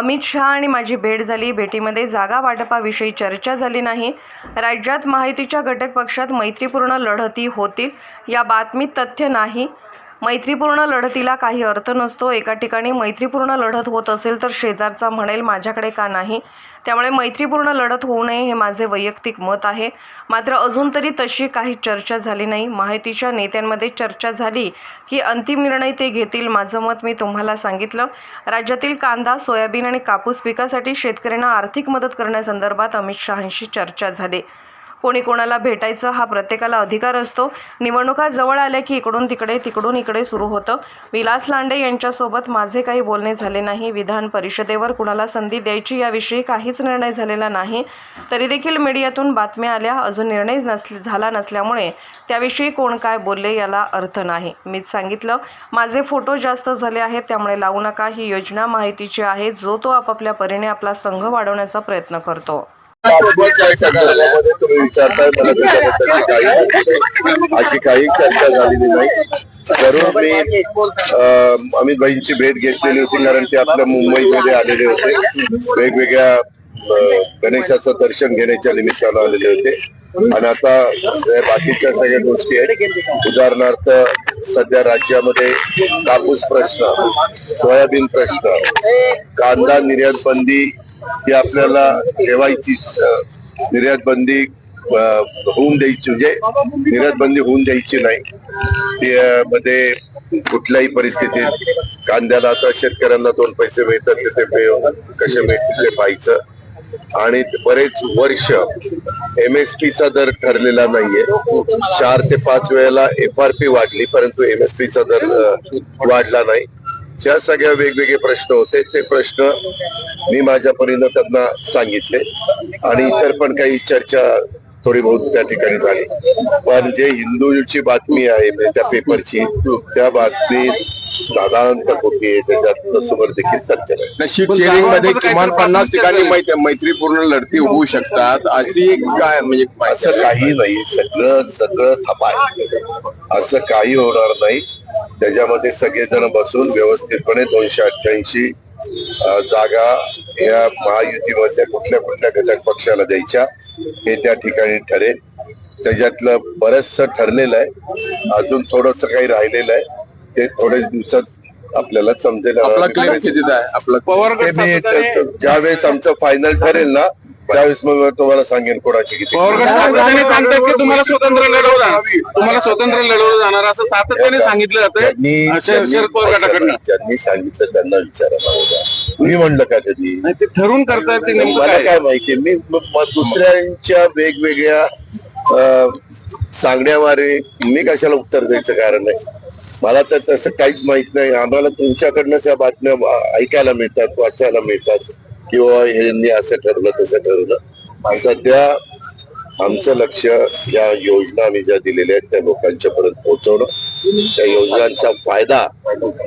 अमित शहा आणि माझी भेट झाली. भेटीमध्ये जागा वाटपाविषयी चर्चा झाली नाही. राज्यात माहितीच्या घटक पक्षात मैत्रीपूर्ण लढती होतील या बातमीत तथ्य नाही. मैत्रीपूर्ण लढतीला काही अर्थ नसतो. एका ठिकाणी मैत्रीपूर्ण लढत होत असेल तर शेजारचा म्हणेल माझ्याकडे का नाही? त्यामुळे मैत्रीपूर्ण लढत होऊ नये हे माझे वैयक्तिक मत आहे. मात्र अजून तरी तशी काही चर्चा झाली नाही. माहितीच्या नेत्यांमध्ये चर्चा झाली की अंतिम निर्णय ते घेतील माझं मत मी तुम्हाला सांगितलं. राज्यातील कांदा सोयाबीन आणि कापूस पिकासाठी शेतकऱ्यांना आर्थिक मदत करण्यासंदर्भात अमित शहांशी चर्चा झाली. कोणी कोणाला भेटायचं हा प्रत्येकाला अधिकार असतो. निवडणुका जवळ आल्या की इकडून तिकडे तिकडून इकडे सुरू होतं. विलास लांडे यांच्यासोबत माझे काही बोलणे झाले नाही. विधान परिषदेवर कुणाला संधी द्यायची याविषयी काहीच निर्णय झालेला नाही. तरी देखील मीडियातून बातम्या आल्या. अजून निर्णय नसले झाला नसल्यामुळे त्याविषयी कोण काय बोलले याला अर्थ नाही. मीच सांगितलं माझे फोटो जास्त झाले आहेत त्यामुळे लावू नका. ही योजना माहितीची आहे. जो तो आपापल्या परीने आपला संघ वाढवण्याचा प्रयत्न करतो. तुम्ही विचारताय मला काही अशी काही चर्चा झालेली नाही. जरूर मी अमित भाईंची भेट घेतलेली होती कारण ते आपल्या मुंबईमध्ये आलेले होते. वेगवेगळ्या गणेशाचं दर्शन घेण्याच्या निमित्तानं आलेले होते. आणि आता बाकीच्या सगळ्या गोष्टी आहेत. उदाहरणार्थ सध्या राज्यामध्ये कापूस प्रश्न सोयाबीन प्रश्न कांदा निर्यात बंदी ही आपल्याला ठेवायचीच निर्यात बंदी होऊन द्यायची म्हणजे निर्यात बंदी होऊन द्यायची नाही. त्यामध्ये मध्ये कुठल्याही परिस्थितीत कांद्याला आता शेतकऱ्यांना दोन पैसे मिळतात ते कसे मिळतील ते पाहायचं. आणि बरेच वर्ष एम एस पी चा दर ठरलेला नाहीये. चार ते पाच वेळेला एफ आर पी वाढली परंतु एम एस पी चा दर वाढला नाही. ज्या सगळ्या वेगवेगळे प्रश्न होते ते प्रश्न मी माझ्या परीनं त्यांना सांगितले. आणि इतर पण काही चर्चा थोडी बहुत त्या ठिकाणी झाली. पण जे हिंदूची बातमी आहे म्हणजे त्या पेपरची त्या बातमीत साधारणतः आहे त्याच्यात समोर देखील तथ्य शेअरिंगमध्ये किमान पन्नास ठिकाणी मै- मैत्रीपूर्ण लढती होऊ शकतात. अशी एक काय म्हणजे असं काही नाही. सगळं सगळं थपाय असं काही होणार नाही. त्याच्यामध्ये सगळेजण बसून व्यवस्थितपणे दोनशे अठ्ठ्याऐंशी जागा या महायुतीमधल्या कुठल्या कुठल्या घटक पक्षाला द्यायच्या हे त्या ठिकाणी ठरेल. त्याच्यातलं बरचसं ठरलेलं आहे. अजून थोडस काही राहिलेलं आहे. ते थोड्या दिवसात आपल्याला समजेल. ज्यावेळेस आमचं फायनल ठरेल ना त्यावेळेस मग मी तुम्हाला सांगेन कोणाची किती. सांगतात की तुम्हाला स्वतंत्र लढवलं तुम्हाला स्वतंत्र लढवलं जाणार असं सातत्याने सांगितलं त्यांनी जातं शरद पवार गटाकडनं. ज्यांनी सांगितलं त्यांना विचारायला होता मी म्हणलं का कधी? नाही, ते ठरवून करतायत ते नेमकं मला काय काय माहिती मी दुसऱ्यांच्या वेगवेगळ्या अं, सांगण्यामारे मी कशाला उत्तर द्यायचं कारण नाही मला तर तसं काहीच माहीत नाही. आम्हाला तुमच्याकडनंच या बातम्या ऐकायला मिळतात वाचायला मिळतात. किंवा यांनी असं ठरवलं तसं ठरवलं सध्या आमचं लक्ष या योजना आम्ही ज्या दिलेल्या आहेत त्या लोकांच्या पर्यंत पोहोचवणं त्या योजनांचा फायदा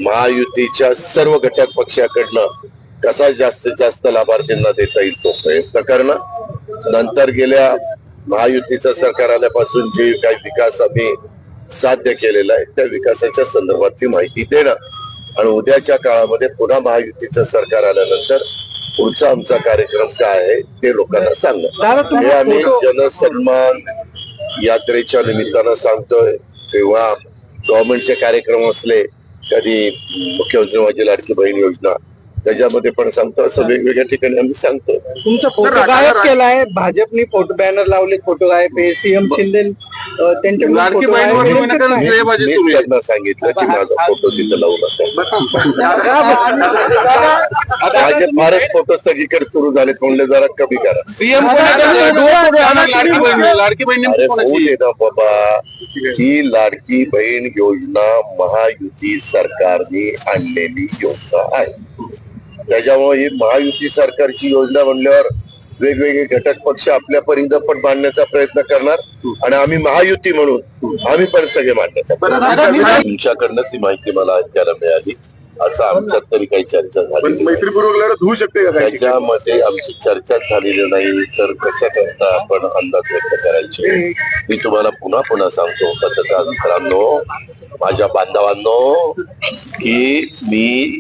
महायुतीच्या सर्व घटक पक्षाकडनं कसा जास्तीत जास्त लाभार्थींना देता येईल तो प्रयत्न करणं. नंतर गेल्या महायुतीचं सरकार आल्यापासून जे काही विकास आम्ही साध्य केलेला आहे. त्या विकासाच्या संदर्भातली माहिती देणं आणि उद्याच्या काळामध्ये पुन्हा महायुतीचं सरकार आल्यानंतर पुढचा आमचा कार्यक्रम काय आहे ते लोकांना सांगणं हे आम्ही जनसन्मान यात्रेच्या निमित्तानं सांगतोय. किंवा गव्हर्नमेंटचे कार्यक्रम असले कधी मुख्यमंत्री माझी लाडकी बहीण योजना त्याच्यामध्ये पण सांगतो असं वेगवेगळ्या ठिकाणी आम्ही सांगतो. तुमचा फोटो गायब केलाय भाजपने फोटो बॅनर लावले फोटो गायब आहे सीएम शिंदे त्यांना सांगितलं की माझा फोटो तिथं लावू नका. काय? माझे फारच फोटो सगळीकडे सुरू झालेत म्हणले जरा कमी करा. सीएम लाडकी बहीण बाबा. ही लाडकी बहीण योजना महायुती सरकारने आणलेली योजना आहे. त्याच्यामुळे ही महायुती सरकारची योजना म्हणल्यावर वेगवेगळे घटक पक्ष आपल्या परिंद पण मांडण्याचा प्रयत्न करणार आणि आम्ही महायुती म्हणून आम्ही पण सगळे मांडण्याचा प्रयत्न तुमच्याकडनं ती माहिती मला ऐकायला मिळाली. असं आमच्यात तरी काही चर्चा झाली होऊ शकते का त्याच्यामध्ये आमची चर्चा झालेली नाही. तर कशा करता आपण अंदाज व्यक्त करायचे? मी तुम्हाला पुन्हा पुन्हा सांगतो पत्रकार मित्रांनो माझ्या बांधवांनो की मी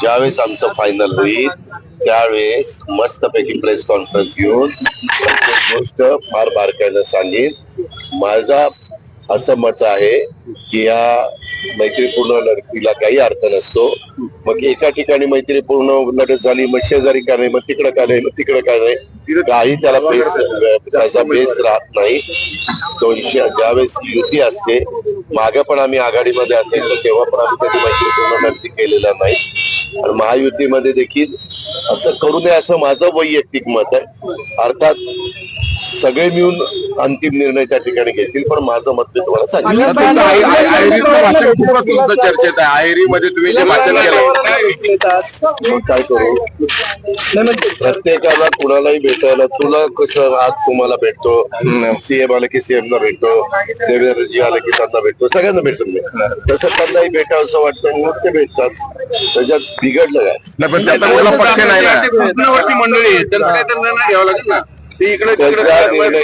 ज्यावेळेस आमचं फायनल होईल त्यावेळेस मस्तपैकी प्रेस कॉन्फरन्स घेऊन प्रत्येक गोष्ट फार बारकाईनं सांगेन. माझा असं मत आहे की या मैत्रीपूर्ण लढतीला काही अर्थ नसतो. मग एका ठिकाणी मैत्रीपूर्ण लढत झाली मग शेजारी का नाही मग तिकडं का नाही मग तिकडं का नाही काही त्याला बेस त्याचा बेस राहत नाही दोनशे ज्यावेळेस युती असते मागे पण आम्ही आघाडीमध्ये असेल तर तेव्हा पण आम्ही कधी मैत्रीपूर्ण लढती केलेला नाही आणि महायुतीमध्ये देखील असं करू नये असं माझं वैयक्तिक मत आहे अर्थात सगळे मिळून अंतिम निर्णय त्या ठिकाणी घेतील पण माझं मत मी तुम्हाला सांगितलं चर्चेत आहे आयरीमध्ये तुम्ही जे भाषण केलं मग काय करू? प्रत्येकाला कुणालाही भेटायला तुला कसं आज तुम्हाला भेटतो? सीएम आलं की सीएम ला भेटतो देवेंद्रजी आले की त्यांना भेटतो सगळ्यांना भेटून मी तसं त्यांनाही भेटावं असं वाटतं मग ते भेटतात. त्याच्यात बिघडलं काय? नाही पण त्याचा कुठला पक्ष नाही ना. मंडळी? आहे, त्यांचा काहीतरी निर्णय घ्यावा लागेल ना. ते इकडे त्यांचा तिकडे निर्णय